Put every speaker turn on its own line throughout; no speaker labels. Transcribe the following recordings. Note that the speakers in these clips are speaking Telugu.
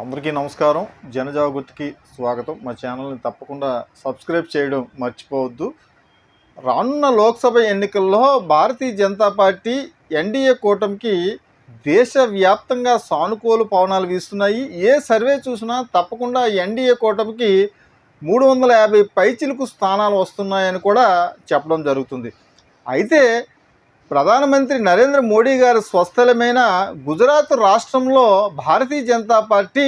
అందరికీ నమస్కారం. జనజాగృతికి స్వాగతం. మా ఛానల్ని తప్పకుండా సబ్స్క్రైబ్ చేయడం మర్చిపోవద్దు. రానున్న లోక్సభ ఎన్నికల్లో భారతీయ జనతా పార్టీ ఎన్డీఏ కూటమికి దేశవ్యాప్తంగా సానుకూల పవనాలు వీస్తున్నాయి. ఏ సర్వే చూసినా తప్పకుండా ఎన్డీఏ కూటమికి మూడు వందల యాభై పైచిలుకు స్థానాలు వస్తున్నాయని కూడా చెప్పడం జరుగుతుంది. అయితే ప్రధానమంత్రి నరేంద్ర మోడీ గారి స్వస్థలమైన గుజరాత్ రాష్ట్రంలో భారతీయ జనతా పార్టీ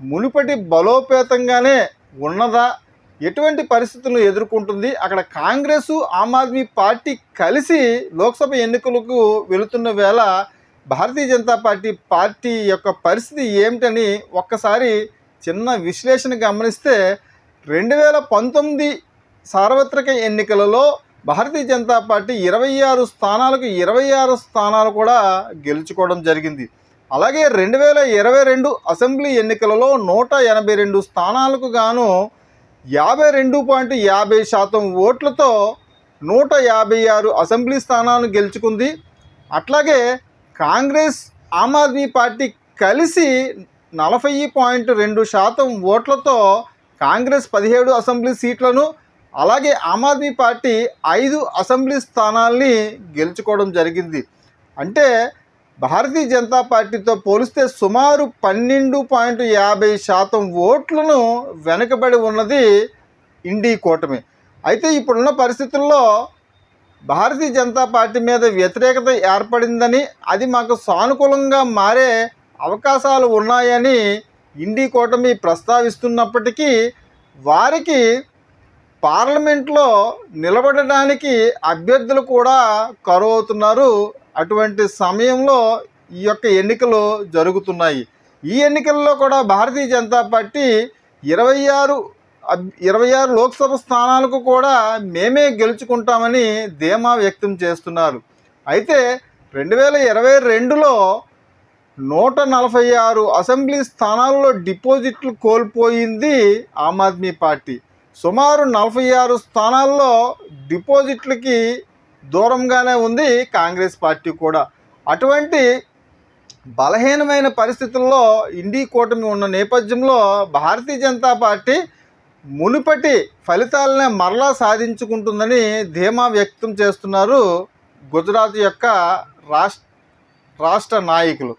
మునుపటి బలోపేతంగానే ఉన్నదా ఎటువంటి పరిస్థితులను ఎదుర్కొంటుంది అక్కడ కాంగ్రెస్ ఆమ్ ఆద్మీ పార్టీ కలిసి లోక్సభ ఎన్నికలకు వెళుతున్న వేళ భారతీయ జనతా పార్టీ పార్టీ యొక్క పరిస్థితి ఏమిటని ఒక్కసారి చిన్న విశ్లేషణ గమనిస్తే రెండు వేల పంతొమ్మిది సార్వత్రిక ఎన్నికలలో భారతీయ జనతా పార్టీ ఇరవై ఆరు స్థానాలకు ఇరవై ఆరు స్థానాలు కూడా గెలుచుకోవడం జరిగింది. అలాగే రెండు వేల ఇరవై రెండు అసెంబ్లీ ఎన్నికలలో నూట ఎనభై రెండు స్థానాలకు గాను యాభై రెండు పాయింట్ యాభై శాతం ఓట్లతో నూట యాభై ఆరు అసెంబ్లీ స్థానాలను గెలుచుకుంది. అట్లాగే కాంగ్రెస్ ఆమ్ ఆద్మీ పార్టీ కలిసి నలభై పాయింట్ రెండు శాతం ఓట్లతో కాంగ్రెస్ పదిహేడు అసెంబ్లీ సీట్లను అలాగే ఆమ్ ఆద్మీ పార్టీ ఐదు అసెంబ్లీ స్థానాల్ని గెలుచుకోవడం జరిగింది. అంటే భారతీయ జనతా పార్టీతో పోలిస్తే సుమారు పన్నెండు పాయింట్ యాభై శాతం ఓట్లను వెనుకబడి ఉన్నది ఇండీ కూటమి. అయితే ఇప్పుడున్న పరిస్థితుల్లో భారతీయ జనతా పార్టీ మీద వ్యతిరేకత ఏర్పడిందని అది మాకు సానుకూలంగా మారే అవకాశాలు ఉన్నాయని ఇండీ కూటమి ప్రస్తావిస్తున్నప్పటికీ వారికి పార్లమెంట్లో నిలబడడానికి అభ్యర్థులు కూడా కరువు అవుతున్నారు. అటువంటి సమయంలో ఈ యొక్క ఎన్నికలు జరుగుతున్నాయి. ఈ ఎన్నికల్లో కూడా భారతీయ జనతా పార్టీ ఇరవై ఆరు అబ్- ఇరవై ఆరు లోక్సభ స్థానాలకు కూడా మేమే గెలుచుకుంటామని ధీమా వ్యక్తం చేస్తున్నారు. అయితే రెండు వేల ఇరవై రెండులో నూట నలభై ఆరు అసెంబ్లీ స్థానాల్లో డిపాజిట్లు కోల్పోయింది ఆమ్ ఆద్మీ పార్టీ. సుమారు నలభై ఆరు స్థానాల్లో డిపాజిట్లకి దూరంగానే ఉంది కాంగ్రెస్ పార్టీ కూడా. అటువంటి బలహీనమైన పరిస్థితుల్లో ఇండీ కూటమి ఉన్న నేపథ్యంలో భారతీయ జనతా పార్టీ మునుపటి ఫలితాలనే మరలా సాధించుకుంటుందని ధీమా వ్యక్తం చేస్తున్నారు గుజరాత్ యొక్క రాష్ట్ర రాష్ట్ర నాయకులు.